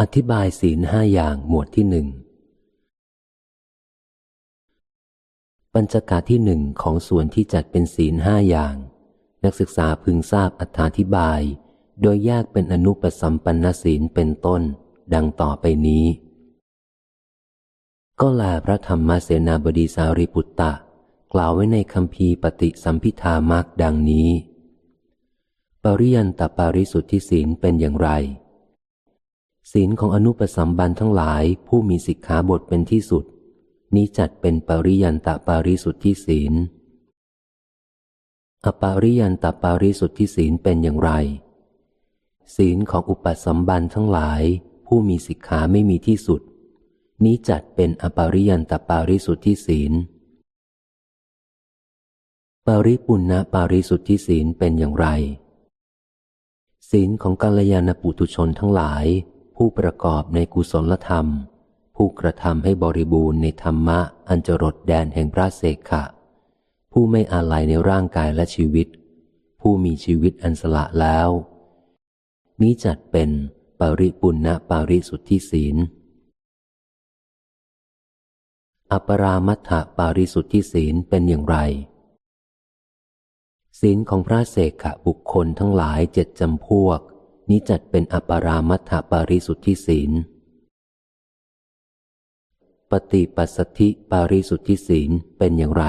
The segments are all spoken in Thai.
อธิบายศีลห้าอย่างหมวดที่หนึ่งปัญจกาที่หนึ่งของส่วนที่จัดเป็นศีลห้าอย่าง นักศึกษาพึงทราบอธิบาย โดยแยกเป็นอนุปสัมปันนศีลเป็นต้น ดังต่อไปนี้ ก็แลพระธรรมเสนาบดีสารีปุตตะ กล่าวไว้ในคำพีปฏิสัมพิธามักดังนี้ ปริยันตปาริสุทธิศีลเป็นอย่างไร ศีลของอนุปสัมบันทั้งหลายผู้มีสิกขาบทเป็นที่สุด นี้จัดเป็นปริยันตปาริสุทธิศีล อปาริยันตปาริสุทธิศีลเป็นอย่างไร ศีลของอุปสัมบันทั้งหลายผู้มีสิกขาไม่มีที่สุด นี้จัดเป็นอปาริยันตปาริสุทธิศีลปริปุณณปาริสุทธิศีลเป็นอย่างไร ศีลของกัลยาณปุถุชนทั้งหลาย ผู้ประกอบในกุศลธรรม ผู้กระทำให้บริบูรณ์ในธรรมะอันจรดแดนแห่งพระเสกขะ ผู้ไม่อาลัยในร่างกายและชีวิต ผู้มีชีวิตอันสละแล้ว นี้จัดเป็นปริปุณณปาริสุทธิศีล อปรามัตถปาริสุทธิศีลเป็นอย่างไร ศีลของพระเสกขะบุคคลทั้งหลายเจ็ดจำพวก นี้จัดเป็นอปรามัตถปาริสุทธิศีล ปฏิปัสสธิปาริสุทธิศีลเป็นอย่างไร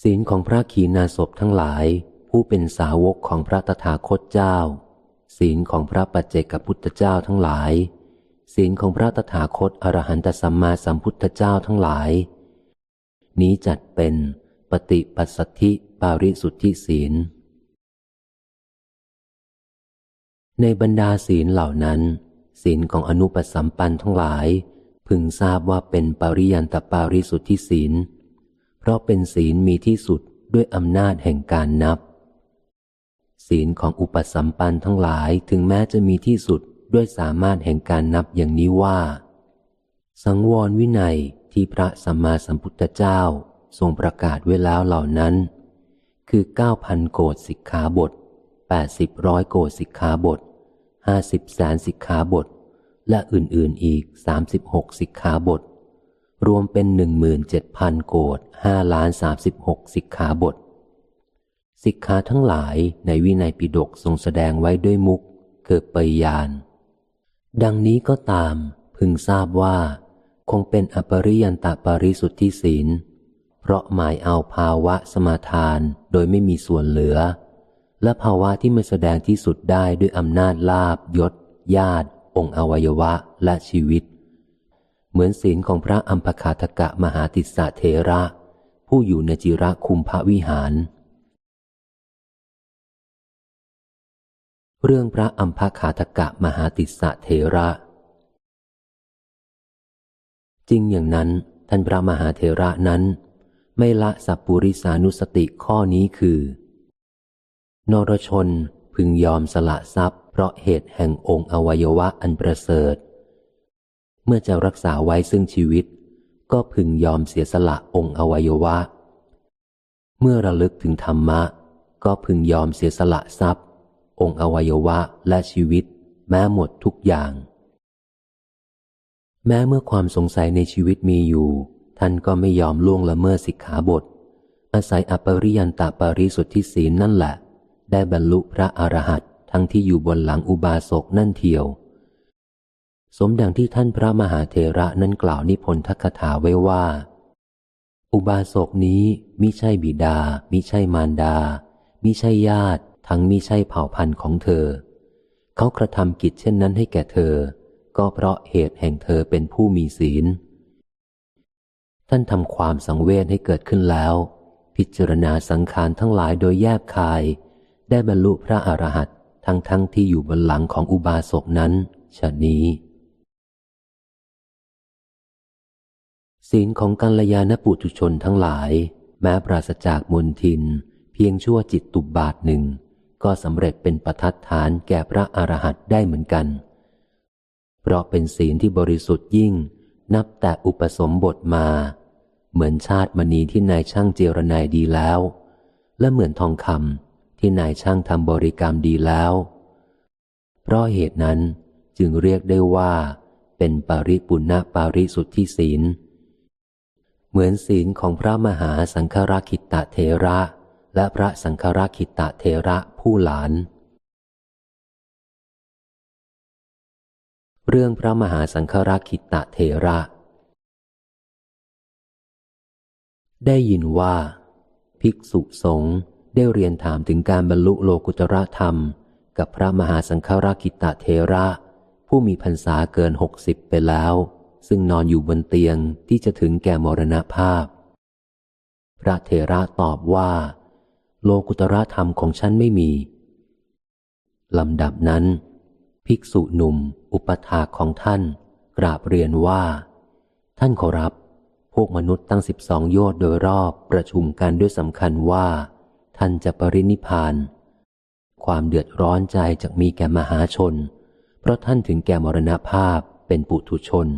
ศีลของพระขีณาสพทั้งหลาย ผู้เป็นสาวกของพระตถาคตเจ้า ศีลของพระปัจเจกพุทธเจ้าทั้งหลาย ศีลของพระตถาคตอรหันตสัมมาสัมพุทธเจ้าทั้งหลาย นี้จัดเป็นปฏิปัสสธิปาริสุทธิศีล ในบรรดาศีลเหล่านั้น ศีลของอนุปสัมปันทั้งหลาย พึงทราบว่าเป็นปริยันตปาริสุทธิศีล เพราะเป็นศีลมีที่สุดด้วยอำนาจแห่งการนับ ศีลของอุปสัมปันทั้งหลายถึงแม้จะมีที่สุดด้วยสามารถแห่งการนับอย่างนี้ว่า สังวรวินัยที่พระสัมมาสัมพุทธเจ้าทรงประกาศไว้แล้วเหล่านั้น คือเก้าพันโกดสิกขาบทแปดสิบร้อยโกดสิกขาบท ห้าสิบแสนสิกขาบท และอื่นๆอีกสามสิบหกสิกขาบท รวมเป็นหนึ่งหมื่นเจ็ดพันโกดห้าล้านสามสิบหกสิกขาบท สิกขาทั้งหลายในวินัยปิฎกทรงแสดงไว้ด้วยมุกเกิดปยาน ดังนี้ก็ตาม พึงทราบว่า คงเป็นอปริยันตปริสุทธิศีล เพราะหมายเอาภาวะสมาทานโดยไม่มีส่วนเหลือ และภาวะที่ไม่แสดงที่สุดได้ด้วยอำนาจลาบยศ ญาติ องค์อวัยวะและชีวิต เหมือนศีลของพระอัมพคาทกะมหาติสะเทระ ผู้อยู่ในจิระคุมพระวิหาร เรื่องพระอัมพคาทกะมหาติสะเทระ จริงอย่างนั้นท่านพระมหาเทระนั้น ไม่ละสัพปุริสานุสติข้อนี้คือ นรชนพึงยอมสละทรัพย์ เพราะเหตุแห่งองค์อวัยวะอันประเสริฐ เมื่อจะรักษาไว้ซึ่งชีวิต ก็พึงยอมเสียสละองค์อวัยวะ เมื่อระลึกถึงธรรมะ ก็พึงยอมเสียสละทรัพย์ องค์อวัยวะและชีวิต แม้หมดทุกอย่าง แม้เมื่อความสงสัยในชีวิตมีอยู่ ท่านก็ไม่ยอมล่วงละเมิดสิกขาบทอาศัยอปริยันตปาริสุทธิศีลนั่นแหละ ได้บรรลุพระอรหันต์ทั้งที่อยู่บนหลังอุบาสกนั่นเทียว สมดังที่ท่านพระมหาเทระนั้นกล่าวนิพนธคถาไว้ว่า อุบาสกนี้มิใช่บิดา มิใช่มารดา มิใช่ญาติ ทั้งมิใช่เผ่าพันธุ์ของเธอ เขากระทำกิจเช่นนั้นให้แก่เธอ ก็เพราะเหตุแห่งเธอเป็นผู้มีศีล ท่านทำความสังเวชให้เกิดขึ้นแล้วพิจารณาสังขารทั้งหลายโดยแยบคาย ได้บรรลุพระอรหันต์ทั้งทั้งที่อยู่บนหลังของอุบาสกนั้นชะนี้ ศีลของกัลยาณปุถุชนทั้งหลาย แม้ปราศจากมนทิน เพียงชั่วจิตตุบบาทหนึ่ง ก็สำเร็จเป็นประทัดฐานแก่พระอรหันต์ได้เหมือนกัน เพราะเป็นศีลที่บริสุทธิ์ยิ่ง นับแต่อุปสมบทมา เหมือนชาติมณีที่นายช่างเจรนายดีแล้ว และเหมือนทองคำ ที่นายช่างทำบริกรรมดีแล้ว เพราะเหตุนั้นจึงเรียกได้ว่า เป็นปริปุณณปาริสุทธิศีล เหมือนศีลของพระมหาสังฆราคิตะเทระ และพระสังฆราคิตะเทระผู้หลาน เรื่องพระมหาสังฆราคิตะเทระได้ยินว่า ภิกษุสงฆ์ ได้เรียนถามถึงการบรรลุโลกุตระธรรม กับพระมหาสังฆราคิตะเทระ ผู้มีพรรษาเกินหกสิบไปแล้ว ซึ่งนอนอยู่บนเตียงที่จะถึงแก่มรณภาพ พระเทระตอบว่า โลกุตระธรรมของฉันไม่มีลำดับนั้น ภิกษุหนุ่ม อุปถาของท่าน กราบเรียนว่า ท่านขอรับ พวกมนุษย์ตั้งสิบสองโยชน์โดยรอบประชุมกันด้วยสำคัญว่า ท่านจะปรินิพานความเดือดร้อนใจจะมีแก่มหาชน เพราะท่านถึงแก่มรณภาพเป็นปุถุชน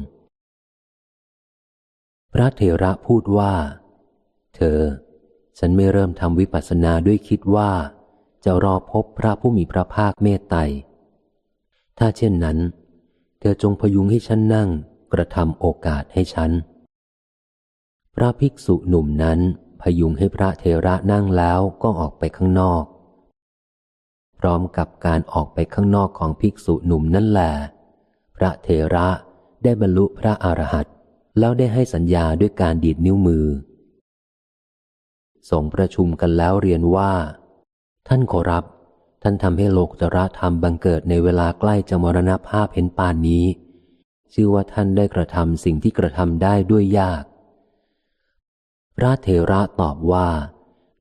พระเถระพูดว่า เธอ ฉันไม่เริ่มทำวิปัสสนาด้วยคิดว่า จะรอพบพระผู้มีพระภาคเมตไตรถ้าเช่นนั้น เธอจงพยุงให้ฉันนั่งกระทำโอกาสให้ฉัน พระภิกษุหนุ่มนั้น พยุงให้พระเทระนั่งแล้วก็ออกไปข้างนอก พร้อมกับการออกไปข้างนอกของภิกษุหนุ่มนั่นแหละพระเทระได้บรรลุพระอรหันต์แล้วได้ให้สัญญาด้วยการดีดนิ้วมือสงประชุมกันแล้วเรียนว่า ท่านขอรับ ท่านทำให้โลกตระธรรมบังเกิดในเวลาใกล้จะมรณภาพเห็นปานนี้ ชื่อว่าท่านได้กระทำสิ่งที่กระทำได้ด้วยยาก พระเทระตอบว่า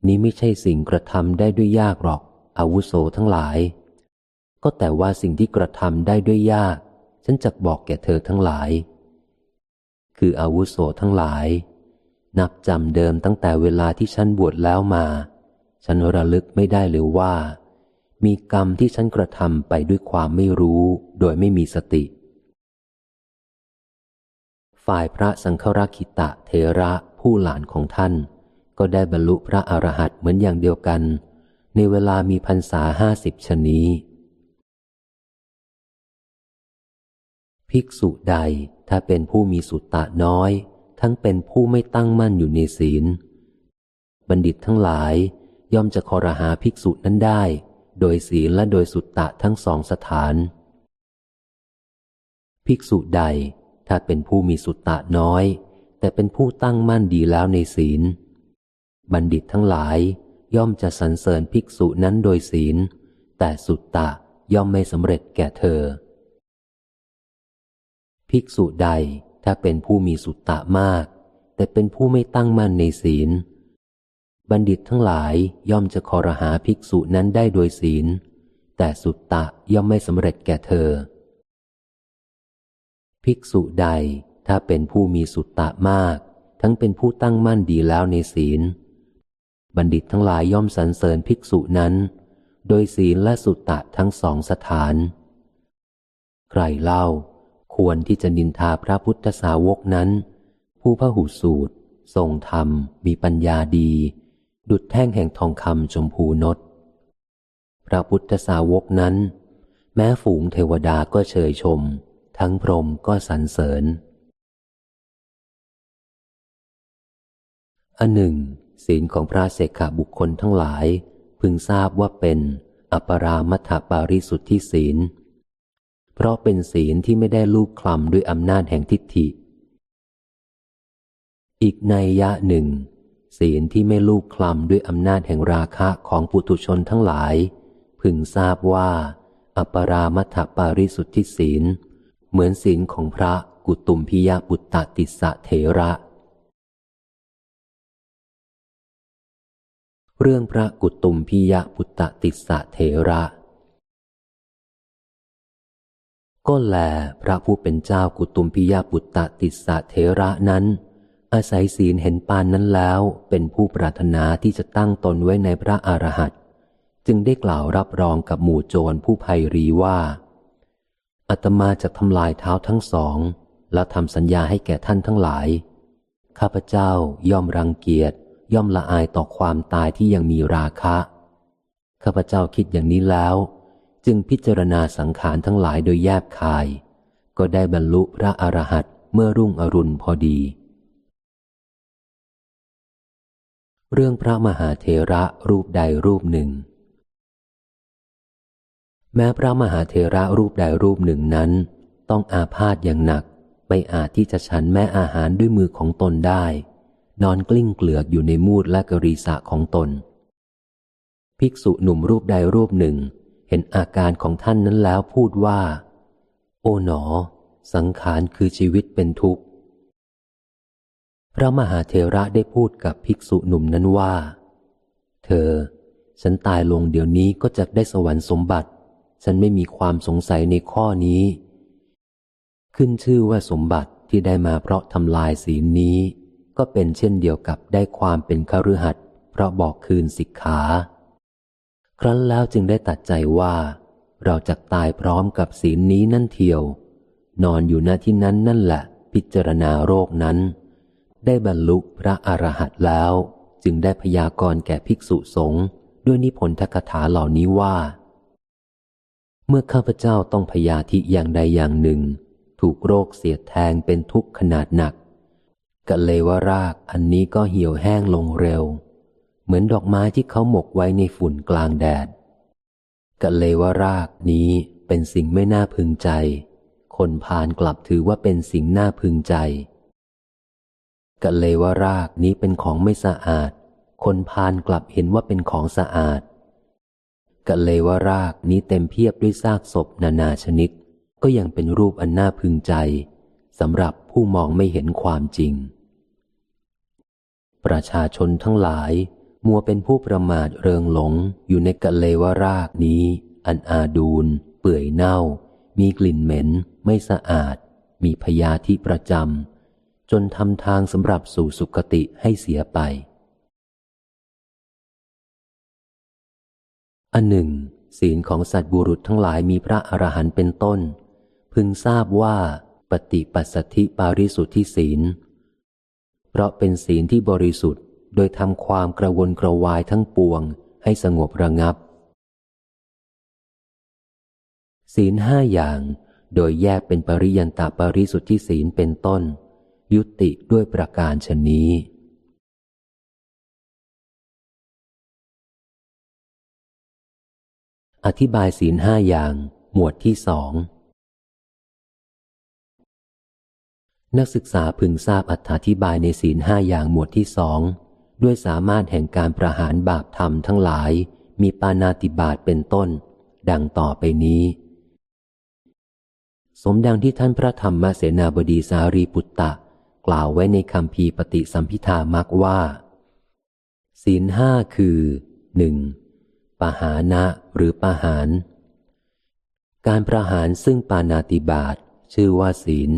นี้ไม่ใช่สิ่งกระทำได้ด้วยยากหรอก อาวุโสทั้งหลาย ก็แต่ว่าสิ่งที่กระทำได้ด้วยยาก ฉันจะบอกแก่เธอทั้งหลาย คืออาวุโสทั้งหลาย นับจำเดิมตั้งแต่เวลาที่ฉันบวชแล้วมา ฉันระลึกไม่ได้เลยว่า มีกรรมที่ฉันกระทำไปด้วยความไม่รู้โดยไม่มีสติ ฝ่ายพระสังฆรักิตะเทระ ผู้หลานของท่าน ก็ได้บรรลุพระอรหันต์เหมือนอย่างเดียวกัน ในเวลามีพรรษาห้าสิบชนี้ ภิกษุใดถ้าเป็นผู้มีสุตตะน้อย ทั้งเป็นผู้ไม่ตั้งมั่นอยู่ในศีล บัณฑิตทั้งหลายย่อมจะคอรหาภิกษุนั้นได้ โดยศีลและโดยสุตตะทั้งสองสถาน ภิกษุใดถ้าเป็นผู้มีสุตตะน้อย แต่เป็นผู้ตั้งมั่นดีแล้วในศีล บัณฑิตทั้งหลายย่อมจะสรรเสริญภิกษุนั้นโดยศีล แต่สุตตะย่อมไม่สำเร็จแก่เธอ ภิกษุใดถ้าเป็นผู้มีสุตตะมาก แต่เป็นผู้ไม่ตั้งมั่นในศีล บัณฑิตทั้งหลายย่อมจะคอรหาภิกษุนั้นได้โดยศีล แต่สุตตะย่อมไม่สำเร็จแก่เธอ ภิกษุใด ถ้าเป็นผู้มีสุตตะมาก ทั้งเป็นผู้ตั้งมั่นดีแล้วในศีล บัณฑิตทั้งหลายย่อมสรรเสริญภิกษุนั้น โดยศีลและสุตตะทั้งสองสถาน ใครเล่า ควรที่จะนินทาพระพุทธสาวกนั้น ผู้พระหูสูตร ทรงธรรม มีปัญญาดี ดุดแท่งแห่งทองคำชมพูนดพระพุทธสาวกนั้น แม้ฝูงเทวดาก็เชยชม ทั้งพรหมก็สรรเสริญ อันหนึ่ง ศีลของพระเสขาบุคคลทั้งหลาย พึงทราบว่าเป็น อปรามัทปาริสุทธิศีล เพราะเป็นศีลที่ไม่ได้ลูกคลำด้วยอำนาจแห่งทิฏฐิ อีกในยะหนึ่ง ศีลที่ไม่ลูกคลำด้วยอำนาจแห่งราคะของปุถุชนทั้งหลาย พึงทราบว่า อปรามัทปาริสุทธิศีล เหมือนศีลของพระกุตุมพิยบุตตติสะเถระ เรื่องพระกุตุมพิยบุตตติสะเถระ ก็แลพระผู้เป็นเจ้ากุตุมพิยบุตตติสะเถระนั้น อาศัยศีลเห็นปานนั้นแล้ว เป็นผู้ปรารถนาที่จะตั้งตนไว้ในพระอรหันต์จึงได้กล่าวรับรองกับหมู่โจรผู้ภัยรีว่าอาตมาจะทำลายเท้าทั้งสอง และทำสัญญาให้แก่ท่านทั้งหลาย ข้าพเจ้าย่อมรังเกียจ ย่อมละอายต่อความตายที่ยังมีราคะ ข้าพเจ้าคิดอย่างนี้แล้ว จึงพิจารณาสังขารทั้งหลายโดยแยบคาย ก็ได้บรรลุพระอรหันต์เมื่อรุ่งอรุณพอดี เรื่องพระมหาเทระรูปใดรูปหนึ่ง แม้พระมหาเทระรูปใดรูปหนึ่งนั้น ต้องอาพาธอย่างหนักไม่อาจที่จะฉันแม่อาหารด้วยมือของตนได้ นอนกลิ้งเกลือกอยู่ในมูดและกรีสะของตน ภิกษุหนุ่มรูปใดรูปหนึ่ง เห็นอาการของท่านนั้นแล้วพูดว่า โอ๋หนอ สังขารคือชีวิตเป็นทุกข์ พระมหาเทระได้พูดกับภิกษุหนุ่มนั้นว่า เธอ ฉันตายลงเดี๋ยวนี้ก็จะได้สวรรค์สมบัติ ฉันไม่มีความสงสัยในข้อนี้ ขึ้นชื่อว่าสมบัติที่ได้มาเพราะทำลายศีลนี้ ก็เป็นเช่นเดียวกับได้ความเป็นคฤหัสถ์เพราะบอกคืนสิกขา ครั้นแล้วจึงได้ตัดใจว่า เราจะตายพร้อมกับศีลนี้นั่นเทียว นอนอยู่ณที่นั้นนั่นแหละ พิจารณาโรคนั้น ได้บรรลุพระอรหันต์แล้ว จึงได้พยากรณ์แก่ภิกษุสงฆ์ด้วยนิพนธกถาเหล่านี้ว่า เมื่อข้าพเจ้าต้องพยาธิอย่างใดอย่างหนึ่ง ถูกโรคเสียดแทงเป็นทุกข์ขนาดหนัก กะเลวรากอันนี้ก็เหี่ยวแห้งลงเร็ว เหมือนดอกไม้ที่เขาหมกไว้ในฝุ่นกลางแดดกะเลวรากนี้เป็นสิ่งไม่น่าพึงใจ คนพานกลับถือว่าเป็นสิ่งน่าพึงใจกะเลวรากนี้เป็นของไม่สะอาด คนพานกลับเห็นว่าเป็นของสะอาดกะเลวรากนี้เต็มเพียบด้วยซากศพนานาชนิด ก็ยังเป็นรูปอันน่าพึงใจสำหรับผู้มองไม่เห็นความจริง ประชาชนทั้งหลาย มัวเป็นผู้ประมาทเริงหลงอยู่ในกะเลวรากนี้ อันอาดูลเปื่อยเน่า มีกลิ่นเหม็น ไม่สะอาด มีพยาธิประจำจนทำทางสำหรับสู่สุคติให้เสียไป อันหนึ่ง ศีลของสัตว์บุรุษทั้งหลายมีพระอรหันต์เป็นต้น พึงทราบว่าปฏิปัสสธิปาริสุทธิศีล เพราะเป็นศีลที่บริสุทธิ์ โดยทำความกระวนกระวายทั้งปวงให้สงบระงับ ศีลห้าอย่าง โดยแยกเป็นปริยันตปริสุทธิศีลเป็นต้น ยุติด้วยประการชนนี้อธิบายศีลห้าอย่าง หมวดที่สอง นักศึกษาพึงทราบอธิบายในศีลห้าอย่างหมวดที่สองด้วยสามารถแห่งการประหารบาปธรรมทั้งหลาย มีปานาติบาตเป็นต้น ดังต่อไปนี้ สมดังที่ท่านพระธรรมเสนาบดีสารีปุตตะ กล่าวไว้ในคำพีปฏิสัมพิธามักว่า ศีลห้าคือหนึ่งปหานะหรือปหาร การประหารซึ่งปานาติบาตชื่อว่าศีล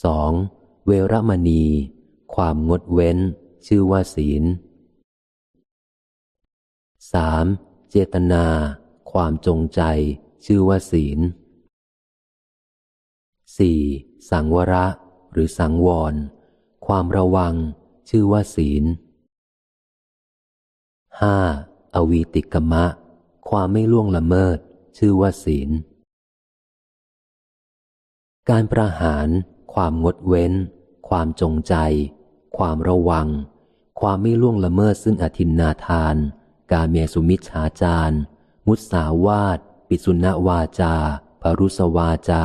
2. เวรมณี ความงดเว้น ชื่อว่าศีล 3. เจตนา ความจงใจ ชื่อว่าศีล 4. สังวระ หรือสังวร ความระวัง ชื่อว่าศีล 5. อวีติกมะ ความไม่ล่วงละเมิด ชื่อว่าศีล การประหาร ความงดเว้น ความจงใจ ความระวัง ความไม่ล่วงละเมิดซึ่งอธินนาทาน กาเมสุมิชฌาจารมุสาวาตปิสุณวาจาปรุสวาจา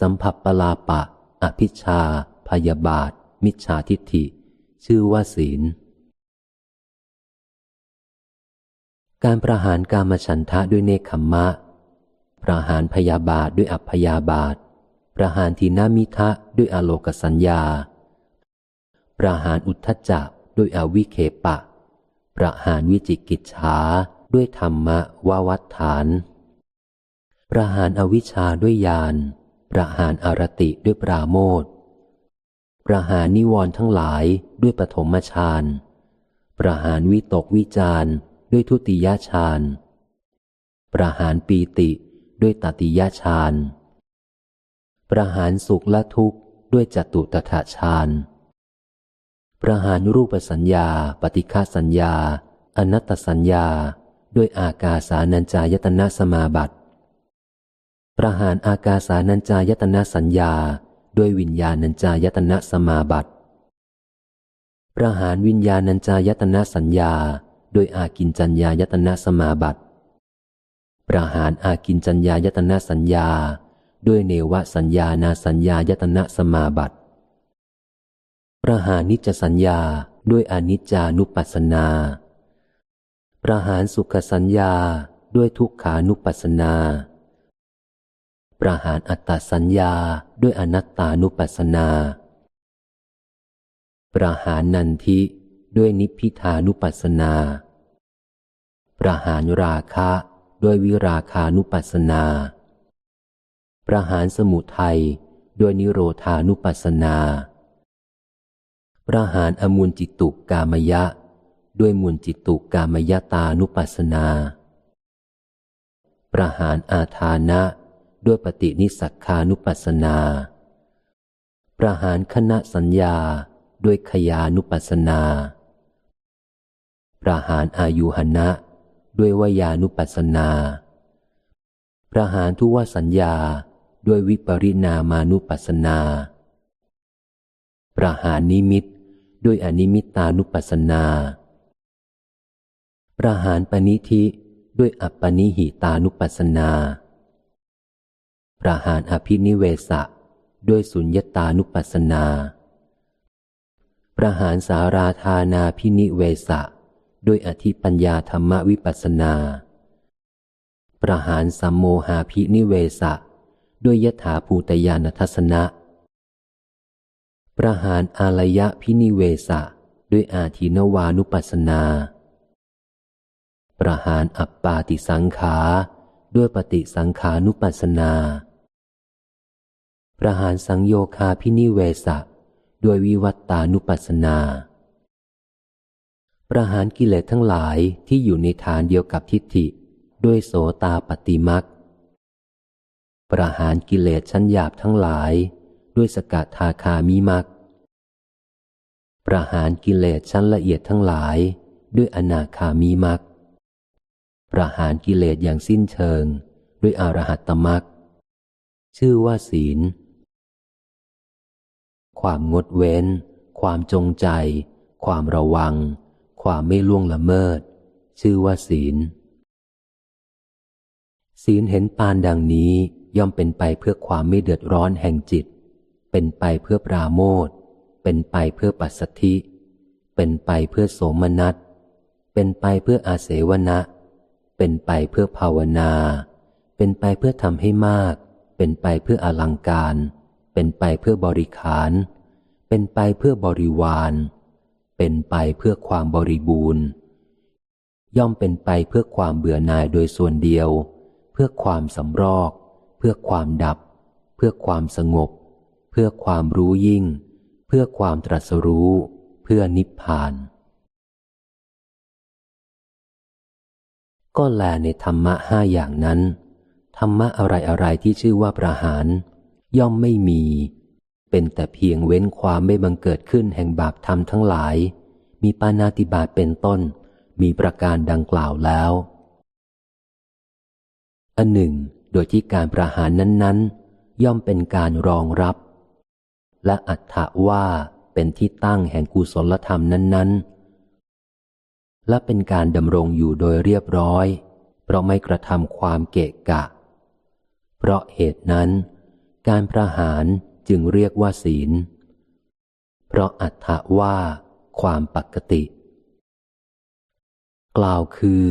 สัมผัสปลาปะ อภิชา พยาบาท มิจฉาทิฏฐิ ชื่อว่าศีล การประหารกามฉันทะด้วยเนคขมมะ ประหารพยาบาทด้วยอัพยาบาท ประหารทีนามิทะด้วยอโลกสัญญา ประหารอุทธจักด้วยอวิเคปะ ประหารวิจิกิจฉาด้วยธรรมะวาวัฏฐาน ประหารอวิชชาด้วยญาณ ประหารอารติด้วยปราโมทประหารนิวรณ์ทั้งหลายด้วยปฐมฌาน ประหารวิตกวิจารด้วยทุติยฌาน ประหารปีติด้วยตติยฌาน ประหารสุขและทุกข์ด้วยจตุตถาฌานประหารรูปสัญญา ปฏิฆาสัญญา อนัตตสัญญา ด้วยอากาสานัญจายตนะสมาบัติ ประหารอากาสานัญจายตนะสัญญา ด้วยวิญญาณัญจายตนะสมาบัติ ประหารวิญญาณัญจายตนะสัญญา ด้วยอากินจัญญายตนะสมาบัติ ประหารอากินจัญญายตนะสัญญา ด้วยเนวสัญญานาสัญญายตนะสมาบัติ ประหานิจจสัญญาด้วยอนิจจานุปัสสนา ประหารสุขสัญญาด้วยทุกขานุปัสสนา ประหารอัตตสัญญาด้วยอนัตตานุปัสสนา ประหารนันทิด้วยนิพพิทานุปัสสนา ประหารราคะด้วยวิราคานุปัสสนา ประหารสมุทัยด้วยนิโรธานุปัสสนา ประหารอมูลจิตุกามยะ ด้วยมูลจิตุกามยตานุปัสสนา ประหารอาทานะ ด้วยปฏินิสักคานุปัสสนา ประหารคณะสัญญาด้วยขยานุปัสสนา ประหารอายุหนะ ด้วยวายานุปัสสนา ประหารทุวสัญญา ด้วยวิปริณามานุปัสสนา ประหารนิมิตด้วยอนิมิตตานุปัสสนา ประหารปณิธิด้วยอัปปนิหิตานุปัสสนา ประหารอภินิเวสะด้วยสุญญตานุปัสสนา ประหารสาราธานาพินิเวสะด้วยอธิปัญญาธรรมวิปัสสนา ประหารสัมโมหาพินิเวสะ ด้วยยถาภูตยานทัศนะ ประหารอารยะพินิเวสะด้วยอาทินวานุปัสนา ประหารอัปปาติสังขาด้วยปฏิสังขานุปัสนา ประหารสังโยคาพินิเวสะด้วยวิวัตตานุปัสสนา ประหารกิเลสทั้งหลายที่อยู่ในฐานเดียวกับทิฏฐิ ด้วยโสตาปฏิมัก ประหารกิเลสชั้นหยาบทั้งหลาย ด้วยสกัดทาคามิมักประหารกิเลสชั้นละเอียดทั้งหลาย ด้วยอนาคามิมักประหารกิเลสอย่างสิ้นเชิง ด้วยอรหัตตมักชื่อว่าศีล ความงดเว้น ความจงใจ ความระวัง ความไม่ล่วงละเมิด ชื่อว่าศีล ศีลเห็นปานดังนี้ ย่อมเป็นไปเพื่อความไม่เดือดร้อนแห่งจิต เป็นไปเพื่อปราโมทเป็นไปเพื่อปัสสธิ เป็นไปเพื่อโสมนัส เป็นไปเพื่ออาเสวนะ เป็นไปเพื่อภาวนา เป็นไปเพื่อทำให้มาก เป็นไปเพื่ออลังการ เป็นไปเพื่อบริขาร เป็นไปเพื่อบริวาร เป็นไปเพื่อความบริบูรณ์ ย่อมเป็นไปเพื่อความเบื่อหน่ายโดยส่วนเดียว เพื่อความสำรอก เพื่อความดับ เพื่อความสงบ เพื่อความรู้ยิ่ง เพื่อความตรัสรู้ เพื่อนิพพาน ก็แลในธรรมะห้าอย่างนั้น ธรรมะอะไรอะไรที่ชื่อว่าประหาร ย่อมไม่มี เป็นแต่เพียงเว้นความไม่บังเกิดขึ้นแห่งบาปธรรมทั้งหลาย มีปานาติบาตเป็นต้น มีประการดังกล่าวแล้วอันหนึ่ง โดยที่การประหารนั้นๆ ย่อมเป็นการรองรับ และอัตถะว่าเป็นที่ตั้งแห่งกุศลธรรมนั้นๆ และเป็นการดำรงอยู่โดยเรียบร้อย เพราะไม่กระทำความเกะกะ เพราะเหตุนั้น การประหารจึงเรียกว่าศีล เพราะอัตถะว่าความปกติ กล่าวคือ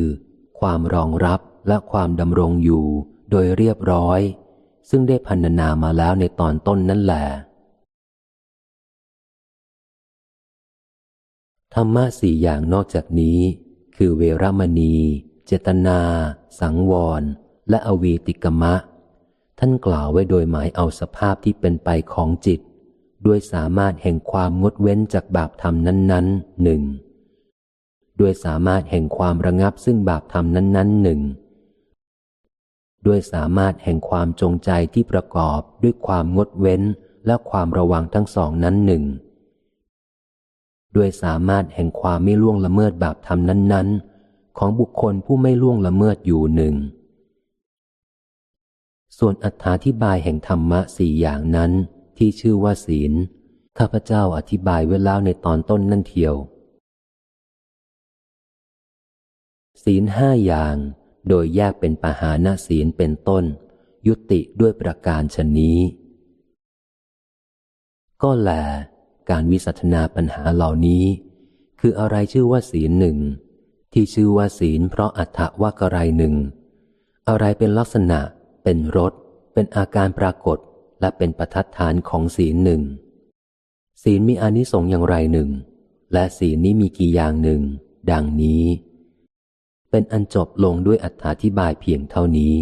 ความรองรับและความดำรงอยู่ โดยเรียบร้อย ซึ่งได้พันนามาแล้วในตอนต้นนั่นแหละธรรมะสี่อย่างนอกจากนี้ คือเวรมณี เจตนา สังวร และอวีติกมะ ท่านกล่าวไว้โดยหมายเอาสภาพที่เป็นไปของจิต ด้วยสามารถแห่งความงดเว้นจากบาปธรรมนั้นๆหนึ่งด้วยสามารถแห่งความระงับซึ่งบาปธรรมนั้นๆหนึ่ง ด้วยสามารถแห่งความจงใจที่ประกอบด้วยความงดเว้นและความระวังทั้งสองนั้นหนึ่ง ด้วยสามารถแห่งความไม่ล่วงละเมิดบาปธรรมนั้นๆ ของบุคคลผู้ไม่ล่วงละเมิดอยู่หนึ่ง ส่วนอธิบายแห่งธรรมะสี่อย่างนั้นที่ชื่อว่าศีล ข้าพเจ้าอธิบายไว้แล้วในตอนต้นนั่นเทียว ศีลห้าอย่าง โดยแยกเป็นปหาณศีลเป็นต้น ยุติด้วยประการชนนี้ ก็แล การวิสัชนาปัญหาเหล่านี้ คืออะไรชื่อว่าศีลหนึ่ง ที่ชื่อว่าศีลเพราะอัฏฐว่ากไรหนึ่ง อะไรเป็นลักษณะ เป็นรสเป็นอาการปรากฏและเป็นประทัดฐานของศีลหนึ่ง ศีลมีอานิสงส์อย่างไรหนึ่ง และศีลนี้มีกี่อย่างหนึ่ง ดังนี้ เป็นอันจบลงด้วยอธิบายเพียงเท่านี้